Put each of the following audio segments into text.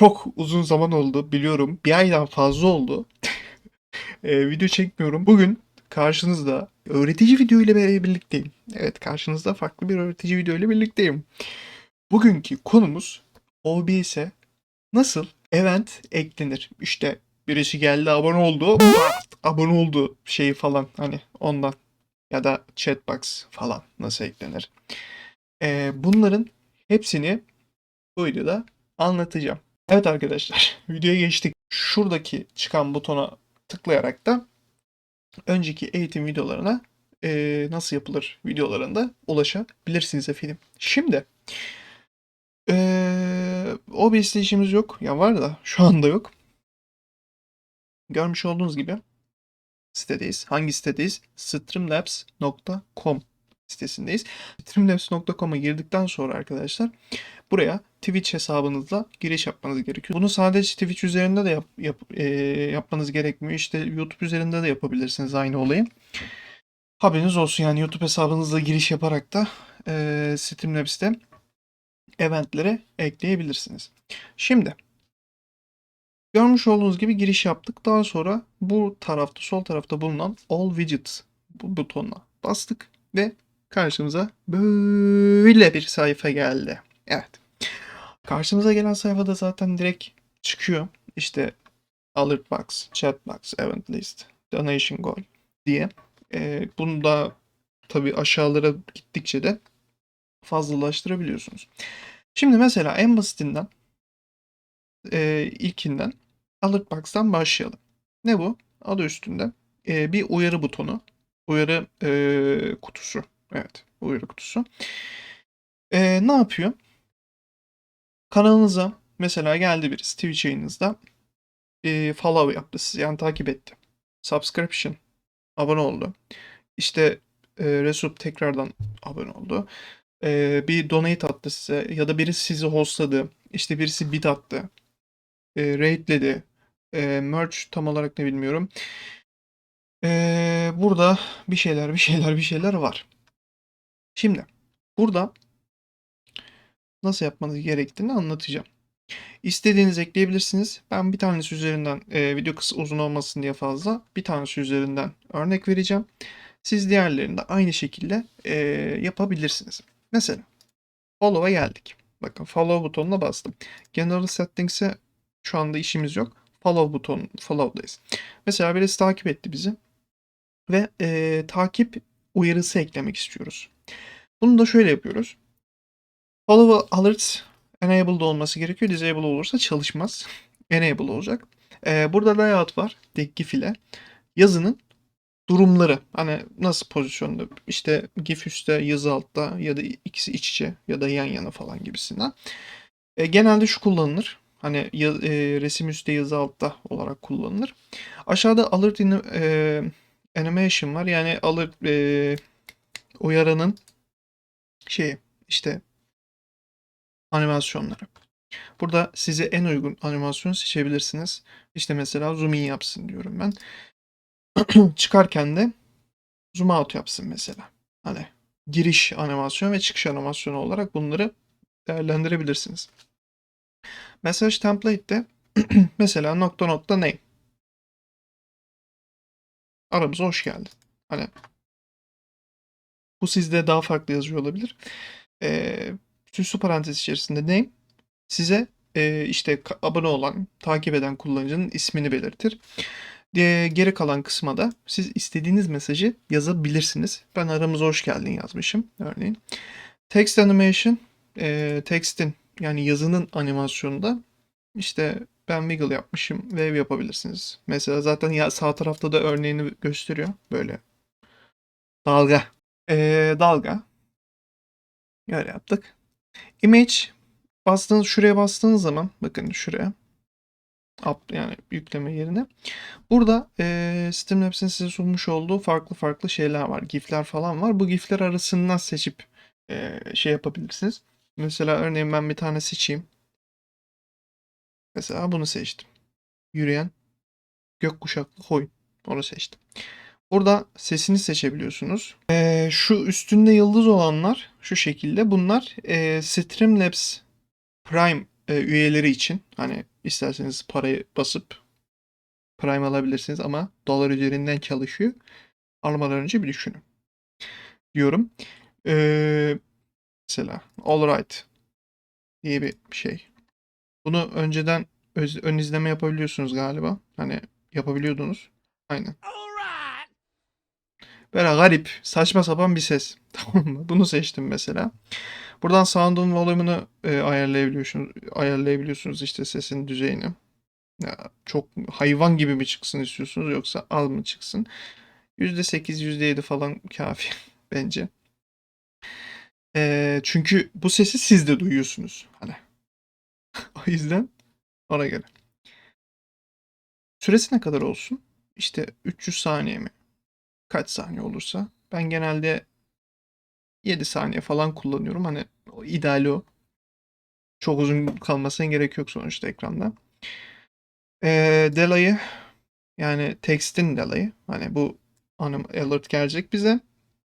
Çok uzun zaman oldu biliyorum. Bir aydan fazla oldu. Ee, video çekmiyorum. Bugün karşınızda öğretici video ile birlikteyim. Evet karşınızda farklı bir öğretici video ile birlikteyim. Bugünkü konumuz OBS'e nasıl event eklenir? İşte birisi geldi abone oldu. abone oldu şeyi falan hani ondan. Ya da chatbox falan nasıl eklenir? Ee, bunların hepsini bu videoda anlatacağım. Evet arkadaşlar videoya geçtik. Şuradaki çıkan butona tıklayarak da önceki eğitim videolarına eee, nasıl yapılır videolarında ulaşabilirsiniz efendim. Şimdi eee OBS'de işimiz yok. Ya var da şu anda yok. Görmüş olduğunuz gibi sitedeyiz. Hangi sitedeyiz? streamlabs.com sitesindeyiz. Streamlabs.com'a girdikten sonra arkadaşlar buraya Twitch hesabınızla giriş yapmanız gerekiyor. Bunu sadece Twitch üzerinde de yap, yap- e, yapmanız gerekmiyor. İşte YouTube üzerinde de yapabilirsiniz aynı olayı. Haberiniz olsun yani YouTube hesabınızla giriş yaparak da e, Streamlabs'te eventlere ekleyebilirsiniz. Şimdi görmüş olduğunuz gibi giriş yaptık. Daha sonra bu tarafta sol tarafta bulunan All Widgets bu butonuna bastık ve karşımıza böyle bir sayfa geldi. Evet. Karşımıza gelen sayfada zaten direkt çıkıyor. İşte alert box, chat box, event list, donation goal diye. Ee, bunu da tabii aşağılara gittikçe de fazlalaştırabiliyorsunuz. Şimdi mesela en basitinden e, ilkinden alert box'tan başlayalım. Ne bu? Adı üstünde e, bir uyarı butonu. Uyarı e, kutusu. Evet, uyarı kutusu. E, ne yapıyor? Kanalınıza mesela geldi birisi Twitch yayınınızda e, follow yaptı sizi yani takip etti. Subscription abone oldu. İşte e, Resup tekrardan abone oldu. E, bir donate attı size ya da birisi sizi hostladı. İşte birisi bid attı. E, raidledi. E, merch tam olarak ne bilmiyorum. E, burada bir şeyler bir şeyler bir şeyler var. Şimdi burada nasıl yapmanız gerektiğini anlatacağım. İstediğiniz ekleyebilirsiniz. Ben bir tanesi üzerinden e, video kısa uzun olmasın diye fazla bir tanesi üzerinden örnek vereceğim. Siz diğerlerini de aynı şekilde e, yapabilirsiniz. Mesela follow'a geldik. Bakın follow butonuna bastım. General settings'e şu anda işimiz yok. Follow buton, follow'dayız. Mesela birisi takip etti bizi ve e, takip uyarısı eklemek istiyoruz. Bunu da şöyle yapıyoruz. Follow alerts enabled olması gerekiyor. Disable olursa çalışmaz. Enable olacak. Ee, burada layout var. GIF ile. Yazının durumları. Hani nasıl pozisyonda işte GIF üstte yazı altta ya da ikisi iç içe ya da yan yana falan gibisinden. Ee, genelde şu kullanılır. Hani ya- e, resim üstte yazı altta olarak kullanılır. Aşağıda alert in, e, animation var. Yani alert e, uyaranın şeyi işte animasyonları. Burada size en uygun animasyonu seçebilirsiniz. İşte mesela zoom in yapsın diyorum ben. Çıkarken de zoom out yapsın mesela. Hani giriş animasyon ve çıkış animasyonu olarak bunları değerlendirebilirsiniz. Mesaj template'de mesela nokta nokta name. Aramıza hoş geldin. Hani bu sizde daha farklı yazıyor olabilir. Ee, süslü parantez içerisinde name size e, işte abone olan, takip eden kullanıcının ismini belirtir. E, geri kalan kısma da siz istediğiniz mesajı yazabilirsiniz. Ben aramıza hoş geldin yazmışım örneğin. Text animation, e, text'in yani yazının animasyonunda işte ben wiggle yapmışım, wave yapabilirsiniz. Mesela zaten ya sağ tarafta da örneğini gösteriyor böyle. Dalga. E, dalga. Öyle yaptık. Image bastığınız şuraya bastığınız zaman bakın şuraya up yani yükleme yerine burada e, Streamlabs'in size sunmuş olduğu farklı farklı şeyler var. GIF'ler falan var. Bu GIF'ler arasından seçip e, şey yapabilirsiniz. Mesela örneğin ben bir tane seçeyim. Mesela bunu seçtim. Yürüyen gökkuşaklı koyun. Onu seçtim. Burada sesini seçebiliyorsunuz. Ee, şu üstünde yıldız olanlar şu şekilde. Bunlar e, Streamlabs Prime e, üyeleri için hani isterseniz parayı basıp Prime alabilirsiniz ama dolar üzerinden çalışıyor. Almadan önce bir düşünün. Diyorum. Ee, mesela Alright diye bir şey. Bunu önceden öz- ön izleme yapabiliyorsunuz galiba. Hani yapabiliyordunuz. Aynen. Böyle garip, saçma sapan bir ses. Tamam mı? Bunu seçtim mesela. Buradan sound'un volümünü e, ayarlayabiliyorsunuz. Ayarlayabiliyorsunuz işte sesin düzeyini. Ya, çok hayvan gibi mi çıksın istiyorsunuz yoksa az mı çıksın? %8, %7 falan kafi bence. E, çünkü bu sesi siz de duyuyorsunuz. Hani. o yüzden ona göre. Süresi ne kadar olsun? İşte 300 saniye mi? Kaç saniye olursa. Ben genelde 7 saniye falan kullanıyorum. Hani o ideali o. Çok uzun kalmasına gerek yok sonuçta ekranda. Ee, delay'ı yani tekstin delay'ı. Hani bu anım alert gelecek bize.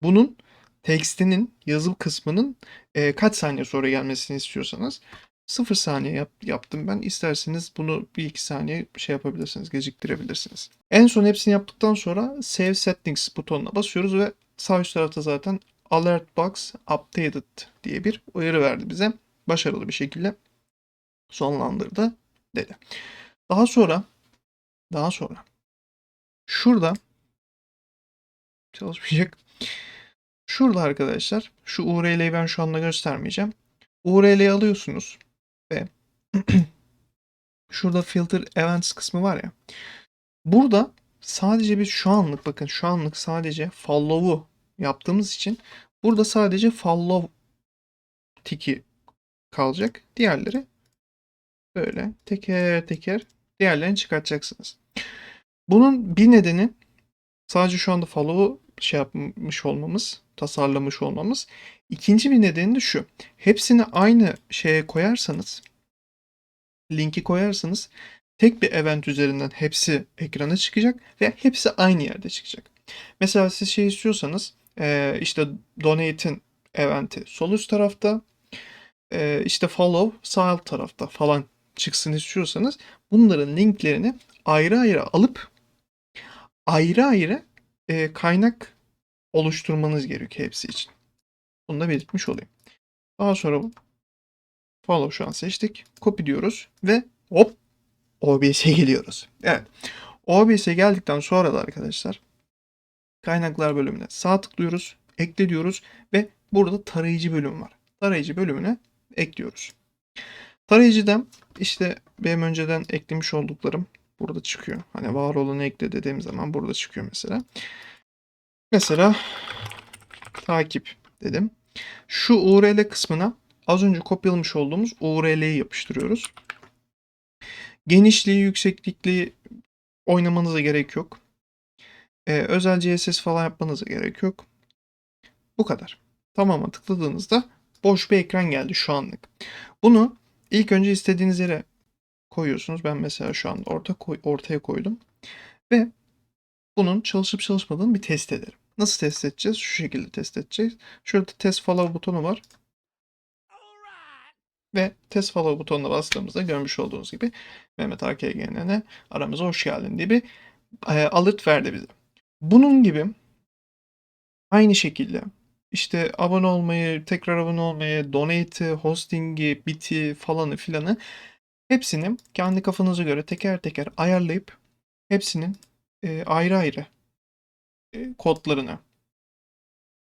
Bunun tekstinin yazı kısmının e, kaç saniye sonra gelmesini istiyorsanız 0 saniye yap, yaptım ben. İsterseniz bunu 1-2 saniye şey yapabilirsiniz, geciktirebilirsiniz. En son hepsini yaptıktan sonra Save Settings butonuna basıyoruz ve sağ üst tarafta zaten Alert Box Updated diye bir uyarı verdi bize. Başarılı bir şekilde sonlandırdı dedi. Daha sonra daha sonra şurada çalışmayacak. Şurada arkadaşlar şu URL'yi ben şu anda göstermeyeceğim. URL'yi alıyorsunuz şurada filter events kısmı var ya. Burada sadece bir şu anlık bakın şu anlık sadece follow'u yaptığımız için burada sadece follow tiki kalacak. Diğerleri böyle teker teker diğerlerini çıkartacaksınız. Bunun bir nedeni sadece şu anda follow'u şey yapmış olmamız, tasarlamış olmamız. İkinci bir nedeni de şu. Hepsini aynı şeye koyarsanız, linki koyarsanız tek bir event üzerinden hepsi ekrana çıkacak ve hepsi aynı yerde çıkacak. Mesela siz şey istiyorsanız e, işte donate'in eventi sol üst tarafta e, işte follow sağ alt tarafta falan çıksın istiyorsanız bunların linklerini ayrı ayrı alıp ayrı ayrı e, kaynak oluşturmanız gerekiyor hepsi için. Bunu da belirtmiş olayım. Daha sonra follow şu an seçtik. Copy diyoruz ve hop OBS'e geliyoruz. Evet. OBS'e geldikten sonra da arkadaşlar kaynaklar bölümüne sağ tıklıyoruz, ekle diyoruz ve burada tarayıcı bölüm var. Tarayıcı bölümüne ekliyoruz. Tarayıcıdan işte benim önceden eklemiş olduklarım burada çıkıyor. Hani var olanı ekle dediğim zaman burada çıkıyor mesela. Mesela takip dedim. Şu URL kısmına az önce kopyalamış olduğumuz URL'yi yapıştırıyoruz. Genişliği, yükseklikliği oynamanıza gerek yok. Ee, özel CSS falan yapmanıza gerek yok. Bu kadar. Tamam'a tıkladığınızda boş bir ekran geldi şu anlık. Bunu ilk önce istediğiniz yere koyuyorsunuz. Ben mesela şu anda orta koy, ortaya koydum. Ve bunun çalışıp çalışmadığını bir test ederim. Nasıl test edeceğiz? Şu şekilde test edeceğiz. Şurada test follow butonu var. Ve test follow butonuna bastığımızda görmüş olduğunuz gibi Mehmet AKGN'e aramıza hoş geldin diye bir e, alert verdi bize. Bunun gibi aynı şekilde işte abone olmayı, tekrar abone olmayı, donate'i, hosting'i, biti falanı filanı hepsini kendi kafanıza göre teker teker ayarlayıp hepsinin e, ayrı ayrı e, kodlarını,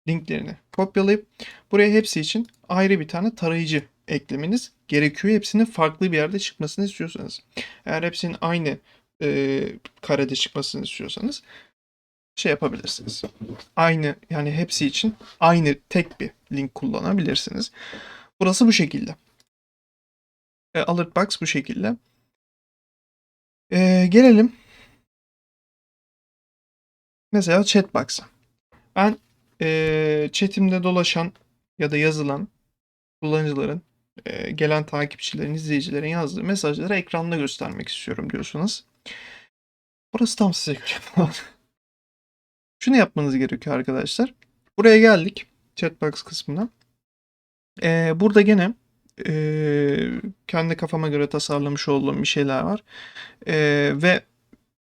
linklerini kopyalayıp buraya hepsi için ayrı bir tane tarayıcı eklemeniz gerekiyor. Hepsinin farklı bir yerde çıkmasını istiyorsanız. Eğer hepsinin aynı e, karede çıkmasını istiyorsanız şey yapabilirsiniz. Aynı yani hepsi için aynı tek bir link kullanabilirsiniz. Burası bu şekilde. E, alert bu şekilde. E, gelelim mesela chat box'a. Ben e, chatimde dolaşan ya da yazılan kullanıcıların, gelen takipçilerin, izleyicilerin yazdığı mesajları ekranda göstermek istiyorum diyorsunuz. Burası tam size göre. Şunu yapmanız gerekiyor arkadaşlar. Buraya geldik. Chatbox kısmına. Ee, burada gene Ee, kendi kafama göre tasarlamış olduğum bir şeyler var. Ee, ve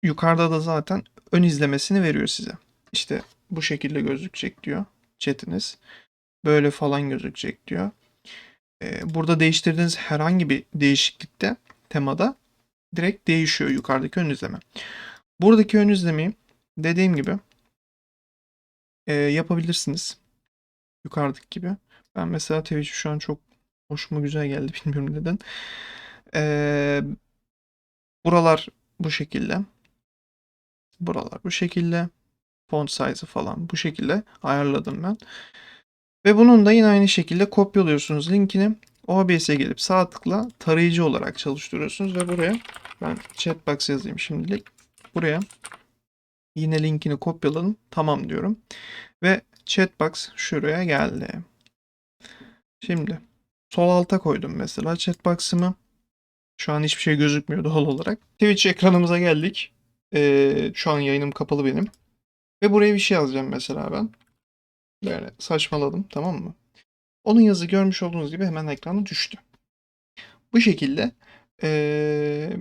yukarıda da zaten ön izlemesini veriyor size. İşte bu şekilde gözükecek diyor chatiniz. Böyle falan gözükecek diyor. Ee, burada değiştirdiğiniz herhangi bir değişiklikte temada direkt değişiyor yukarıdaki ön izleme. Buradaki ön izlemeyi dediğim gibi e, yapabilirsiniz. Yukarıdaki gibi. Ben mesela Twitch şu an çok hoşuma güzel geldi bilmiyorum neden. Ee, buralar bu şekilde. Buralar bu şekilde. Font size'ı falan bu şekilde ayarladım ben. Ve bunun da yine aynı şekilde kopyalıyorsunuz linkini. OBS'e gelip sağ tıkla tarayıcı olarak çalıştırıyorsunuz ve buraya ben chatbox yazayım şimdilik. Buraya yine linkini kopyaladım. Tamam diyorum. Ve chatbox şuraya geldi. Şimdi sol alta koydum mesela chatbox'ımı. Şu an hiçbir şey gözükmüyor doğal olarak. Twitch ekranımıza geldik. Ee, şu an yayınım kapalı benim. Ve buraya bir şey yazacağım mesela ben. Böyle saçmaladım tamam mı? Onun yazı görmüş olduğunuz gibi hemen ekrana düştü. Bu şekilde ee,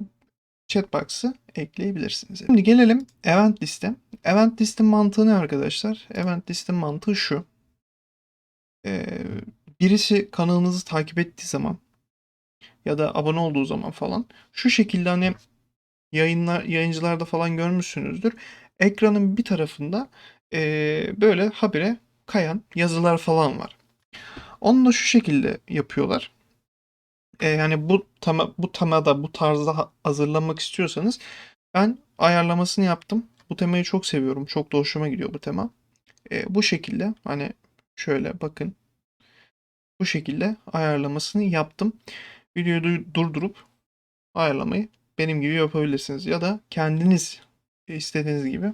chatbox'ı ekleyebilirsiniz. Şimdi gelelim event liste. Event listin mantığı ne arkadaşlar? Event listin mantığı şu. Ee, birisi kanalınızı takip ettiği zaman ya da abone olduğu zaman falan şu şekilde hani yayınlar yayıncılarda falan görmüşsünüzdür. Ekranın bir tarafında ee, böyle habire kayan yazılar falan var. Onu da şu şekilde yapıyorlar. Ee, yani bu tema, bu temada bu tarzda ha- hazırlanmak istiyorsanız ben ayarlamasını yaptım. Bu temayı çok seviyorum. Çok da hoşuma gidiyor bu tema. Ee, bu şekilde hani şöyle bakın. Bu şekilde ayarlamasını yaptım. Videoyu du- durdurup ayarlamayı benim gibi yapabilirsiniz. Ya da kendiniz istediğiniz gibi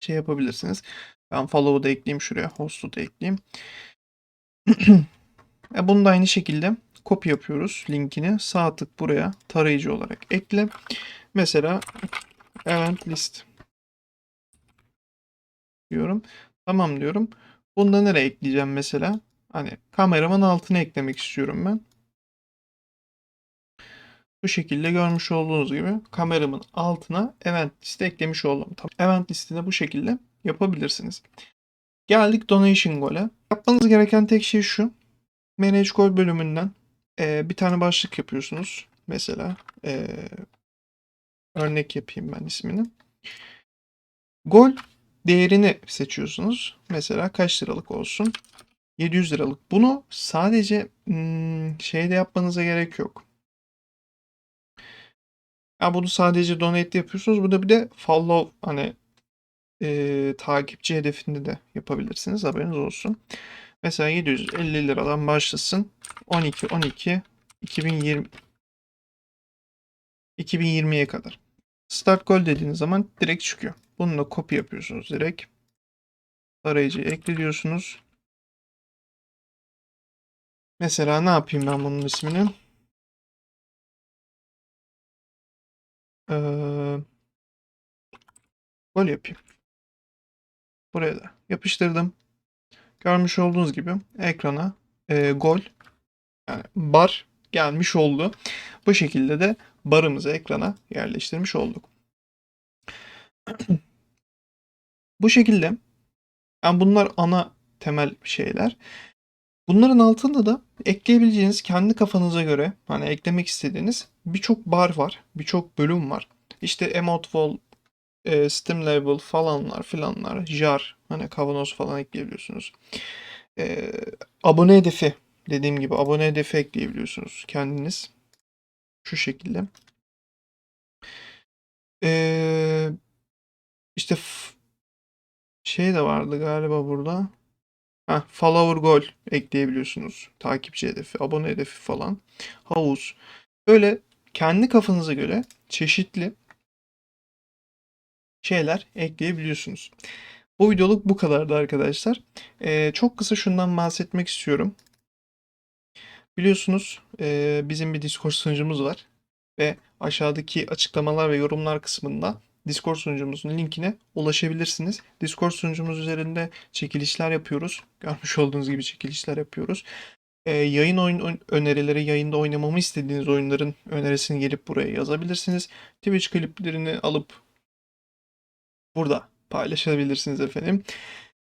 şey yapabilirsiniz. Ben follow'u da ekleyeyim şuraya. Host'u da ekleyeyim. e bunu da aynı şekilde copy yapıyoruz linkini. Sağ tık buraya tarayıcı olarak ekle. Mesela event list diyorum. Tamam diyorum. Bunu da nereye ekleyeceğim mesela? Hani kameramın altına eklemek istiyorum ben. Bu şekilde görmüş olduğunuz gibi kameramın altına event liste eklemiş oldum. Tamam. Event listini bu şekilde yapabilirsiniz. Geldik donation goal'e. Yapmanız gereken tek şey şu. Manage goal bölümünden e, bir tane başlık yapıyorsunuz. Mesela e, örnek yapayım ben ismini. Gol değerini seçiyorsunuz. Mesela kaç liralık olsun? 700 liralık. Bunu sadece hmm, şeyde yapmanıza gerek yok. Ya bunu sadece donate yapıyorsunuz. Burada bir de follow hani e, takipçi hedefinde de yapabilirsiniz. Haberiniz olsun. Mesela 750 liradan başlasın. 12 12 2020 2020'ye kadar. Start goal dediğiniz zaman direkt çıkıyor. Bununla copy yapıyorsunuz direkt. Arayıcıyı ekliyorsunuz. Mesela ne yapayım ben bunun ismini? Ee, gol yapayım. Buraya da yapıştırdım. Görmüş olduğunuz gibi ekrana e, gol yani bar gelmiş oldu. Bu şekilde de barımızı ekrana yerleştirmiş olduk. Bu şekilde yani bunlar ana temel şeyler. Bunların altında da ekleyebileceğiniz kendi kafanıza göre hani eklemek istediğiniz birçok bar var. Birçok bölüm var. İşte emote wall, e, Steam label falanlar filanlar, jar hani kavanoz falan ekleyebiliyorsunuz. E, abone hedefi dediğim gibi abone hedefi ekleyebiliyorsunuz kendiniz. Şu şekilde. E, işte şey de vardı galiba burada. Heh, follower goal ekleyebiliyorsunuz. Takipçi hedefi, abone hedefi falan. Havuz. Böyle kendi kafanıza göre çeşitli şeyler ekleyebiliyorsunuz. Bu videoluk bu kadardı arkadaşlar. Ee, çok kısa şundan bahsetmek istiyorum. Biliyorsunuz e, bizim bir Discord sunucumuz var. Ve aşağıdaki açıklamalar ve yorumlar kısmında Discord sunucumuzun linkine ulaşabilirsiniz. Discord sunucumuz üzerinde çekilişler yapıyoruz. Görmüş olduğunuz gibi çekilişler yapıyoruz. e, yayın oyun önerileri, yayında oynamamı istediğiniz oyunların önerisini gelip buraya yazabilirsiniz. Twitch kliplerini alıp burada paylaşabilirsiniz efendim.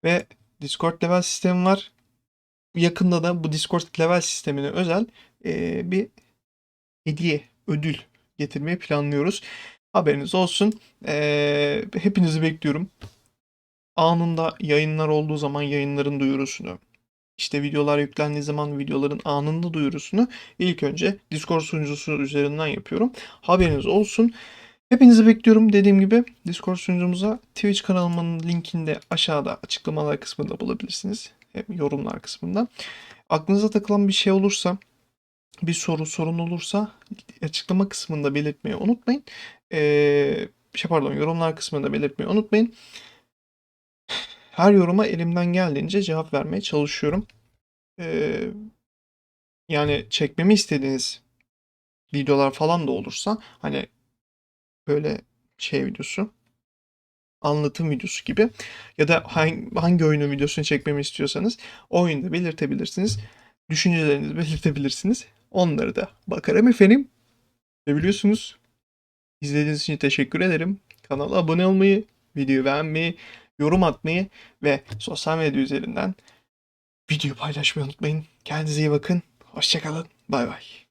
Ve Discord level sistemi var. Yakında da bu Discord level sistemine özel e, bir hediye, ödül getirmeyi planlıyoruz. Haberiniz olsun. E, hepinizi bekliyorum. Anında yayınlar olduğu zaman yayınların duyurusunu, işte videolar yüklendiği zaman videoların anında duyurusunu ilk önce Discord sunucusu üzerinden yapıyorum. Haberiniz olsun. Hepinizi bekliyorum. Dediğim gibi Discord sunucumuza Twitch kanalımın linkini de aşağıda açıklamalar kısmında bulabilirsiniz. Hem yorumlar kısmında. Aklınıza takılan bir şey olursa, bir soru sorun olursa açıklama kısmında belirtmeyi unutmayın. Ee, şey pardon yorumlar kısmında belirtmeyi unutmayın. Her yoruma elimden geldiğince cevap vermeye çalışıyorum. Ee, yani çekmemi istediğiniz videolar falan da olursa hani böyle şey videosu anlatım videosu gibi ya da hangi, hangi oyunun videosunu çekmemi istiyorsanız o oyunda belirtebilirsiniz. Düşüncelerinizi belirtebilirsiniz. Onları da bakarım efendim. Ve biliyorsunuz izlediğiniz için teşekkür ederim. Kanala abone olmayı, videoyu beğenmeyi, yorum atmayı ve sosyal medya üzerinden video paylaşmayı unutmayın. Kendinize iyi bakın. Hoşçakalın. Bay bay.